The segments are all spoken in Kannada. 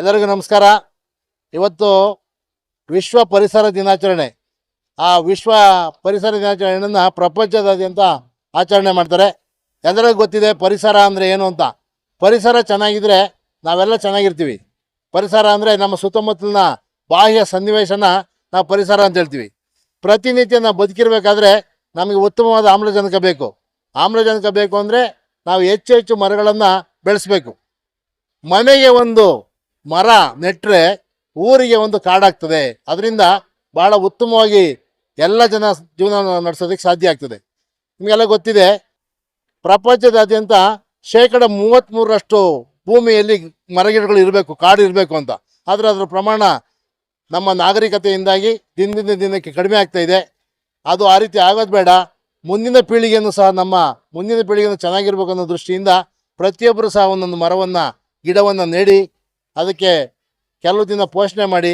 ಎಲ್ಲರಿಗೂ ನಮಸ್ಕಾರ. ಇವತ್ತು ವಿಶ್ವ ಪರಿಸರ ದಿನಾಚರಣೆ. ಆ ವಿಶ್ವ ಪರಿಸರ ದಿನಾಚರಣೆಯನ್ನು ಪ್ರಪಂಚದಾದ್ಯಂತ ಆಚರಣೆ ಮಾಡ್ತಾರೆ. ಎಲ್ಲರಿಗೂ ಗೊತ್ತಿದೆ ಪರಿಸರ ಅಂದರೆ ಏನು ಅಂತ. ಪರಿಸರ ಚೆನ್ನಾಗಿದ್ರೆ ನಾವೆಲ್ಲ ಚೆನ್ನಾಗಿರ್ತೀವಿ. ಪರಿಸರ ಅಂದರೆ ನಮ್ಮ ಸುತ್ತಮುತ್ತಲಿನ ಬಾಹ್ಯ ಸನ್ನಿವೇಶನ ನಾವು ಪರಿಸರ ಅಂತ ಹೇಳ್ತೀವಿ. ಪ್ರತಿನಿತ್ಯ ನಾವು ಬದುಕಿರಬೇಕಾದ್ರೆ ನಮಗೆ ಉತ್ತಮವಾದ ಆಮ್ಲಜನಕ ಬೇಕು. ಆಮ್ಲಜನಕ ಬೇಕು ಅಂದರೆ ನಾವು ಹೆಚ್ಚು ಹೆಚ್ಚು ಮರಗಳನ್ನು ಬೆಳೆಸಬೇಕು. ಮನೆಗೆ ಒಂದು ಮರ ನೆಟ್ಟರೆ ಊರಿಗೆ ಒಂದು ಕಾಡಾಗ್ತದೆ. ಅದರಿಂದ ಭಾಳ ಉತ್ತಮವಾಗಿ ಎಲ್ಲ ಜನ ಜೀವನ ನಡೆಸೋದಕ್ಕೆ ಸಾಧ್ಯ ಆಗ್ತದೆ. ನಿಮಗೆಲ್ಲ ಗೊತ್ತಿದೆ, ಪ್ರಪಂಚದಾದ್ಯಂತ ಶೇಕಡ ಮೂವತ್ತ್ಮೂರರಷ್ಟು ಭೂಮಿಯಲ್ಲಿ ಮರಗಿಡಗಳು ಇರಬೇಕು, ಕಾಡು ಇರಬೇಕು ಅಂತ. ಆದರೆ ಅದರ ಪ್ರಮಾಣ ನಮ್ಮ ನಾಗರಿಕತೆಯಿಂದಾಗಿ ದಿನದಿಂದ ದಿನಕ್ಕೆ ಕಡಿಮೆ ಆಗ್ತಾ ಇದೆ. ಅದು ಆ ರೀತಿ ಆಗೋದು ಬೇಡ. ಮುಂದಿನ ಪೀಳಿಗೆಯನ್ನು ಸಹ ನಮ್ಮ, ಮುಂದಿನ ಪೀಳಿಗೆಯನ್ನು ಚೆನ್ನಾಗಿರ್ಬೇಕು ಅನ್ನೋ ದೃಷ್ಟಿಯಿಂದ ಪ್ರತಿಯೊಬ್ಬರು ಸಹ ಒಂದೊಂದು ಮರವನ್ನು, ಗಿಡವನ್ನು ನೆಡಿ. ಅದಕ್ಕೆ ಕೆಲವು ದಿನ ಪೋಷಣೆ ಮಾಡಿ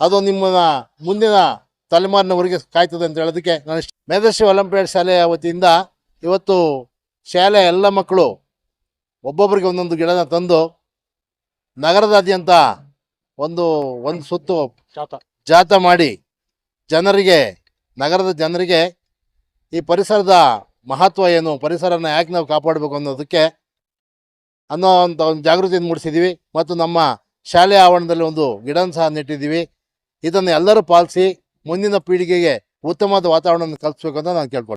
ಅದು ನಿಮ್ಮನ್ನ ಮುಂದಿನ ತಲೆಮಾರಿನವರೆಗೆ ಕಾಯ್ತದೆ ಅಂತ ಹೇಳೋದಕ್ಕೆ ನಾನು ಮೇಧಶ್ರೀ ಒಲಿಂಪಿಯಾಡ್ ಶಾಲೆಯ ವತಿಯಿಂದ ಇವತ್ತು ಶಾಲೆಯ ಎಲ್ಲ ಮಕ್ಕಳು ಒಬ್ಬೊಬ್ಬರಿಗೆ ಒಂದೊಂದು ಗಿಡನ ತಂದು ನಗರದಾದ್ಯಂತ ಒಂದು ಒಂದು ಸುತ್ತು ಜಾಥಾ ಮಾಡಿ ಜನರಿಗೆ ನಗರದ ಜನರಿಗೆ ಈ ಪರಿಸರದ ಮಹತ್ವ ಏನು ಪರಿಸರನ ಯಾಕೆ ನಾವು ಕಾಪಾಡಬೇಕು ಅನ್ನೋದಕ್ಕೆ ಅನ್ನೋ ಒಂದು ಜಾಗೃತಿಯನ್ನು ಮೂಡಿಸಿದ್ದೀವಿ. ಮತ್ತು ನಮ್ಮ ಶಾಲೆ ಆವರಣದಲ್ಲಿ ಒಂದು ಗಿಡನ ಸಹ ನೆಟ್ಟಿದ್ದೀವಿ. ಇದನ್ನು ಎಲ್ಲರೂ ಪಾಲಿಸಿ ಮುಂದಿನ ಪೀಳಿಗೆಗೆ ಉತ್ತಮವಾದ ವಾತಾವರಣವನ್ನು ಕಲ್ಪಿಸ್ಬೇಕು ಅಂತ ನಾನು ಕೇಳ್ಕೊಳ್ತೀನಿ.